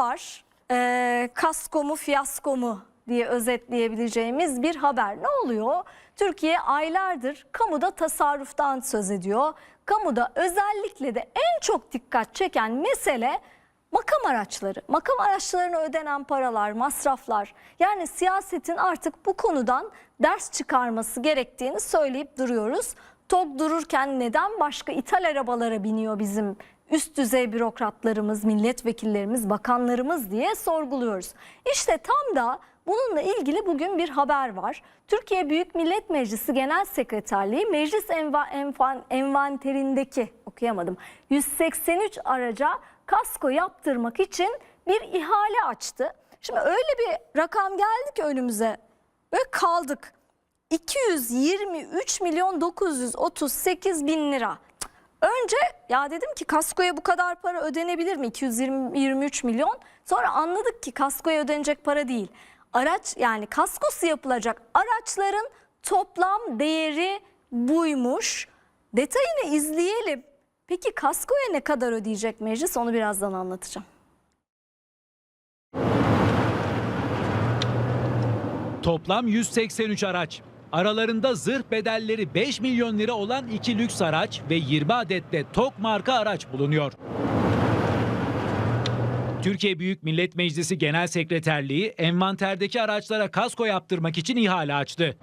var. Ee, kasko mu fiyasko mu diye özetleyebileceğimiz bir haber. Ne oluyor? Türkiye aylardır kamuda tasarruftan söz ediyor. Kamuda özellikle de en çok dikkat çeken mesele makam araçları. Makam araçlarına ödenen paralar, masraflar. Yani siyasetin artık bu konudan ders çıkarması gerektiğini söyleyip duruyoruz. TOG dururken neden başka ithal arabalara biniyor bizim üst düzey bürokratlarımız, milletvekillerimiz, bakanlarımız diye sorguluyoruz. İşte tam da bununla ilgili bugün bir haber var. Türkiye Büyük Millet Meclisi Genel Sekreterliği meclis enva, envan, envanterindeki okuyamadım 183 araca kasko yaptırmak için bir ihale açtı. Şimdi öyle bir rakam geldi ki önümüze böyle kaldık. 223 milyon 938 bin lira. Önce ya dedim ki kaskoya bu kadar para ödenebilir mi? 223 milyon. Sonra anladık ki kaskoya ödenecek para değil. Araç yani kaskosu yapılacak araçların toplam değeri buymuş. Detayını izleyelim. Peki kaskoya ne kadar ödeyecek meclis onu birazdan anlatacağım. Toplam 183 araç. Aralarında zırh bedelleri 5 milyon lira olan iki lüks araç ve 20 adet de TOK marka araç bulunuyor. Türkiye Büyük Millet Meclisi Genel Sekreterliği envanterdeki araçlara kasko yaptırmak için ihale açtı.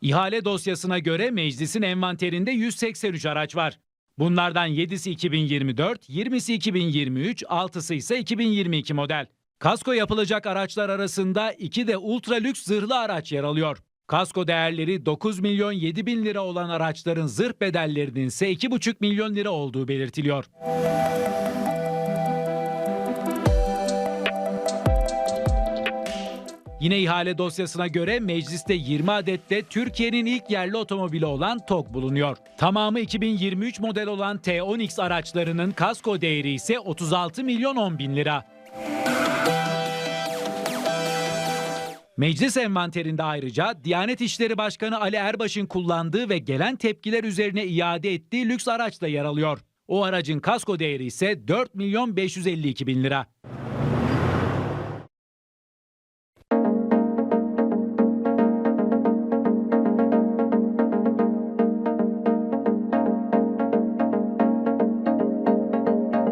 İhale dosyasına göre meclisin envanterinde 183 araç var. Bunlardan 7'si 2024, 20'si 2023, 6'sı ise 2022 model. Kasko yapılacak araçlar arasında iki de ultra lüks zırhlı araç yer alıyor. Kasko değerleri 9 milyon 7 bin lira olan araçların zırh bedellerinin ise 2,5 milyon lira olduğu belirtiliyor. Yine ihale dosyasına göre mecliste 20 adet de Türkiye'nin ilk yerli otomobili olan TOG bulunuyor. Tamamı 2023 model olan T10X araçlarının kasko değeri ise 36 milyon 10 bin lira. Meclis envanterinde ayrıca Diyanet İşleri Başkanı Ali Erbaş'ın kullandığı ve gelen tepkiler üzerine iade ettiği lüks araç da yer alıyor. O aracın kasko değeri ise 4 milyon 552 bin lira.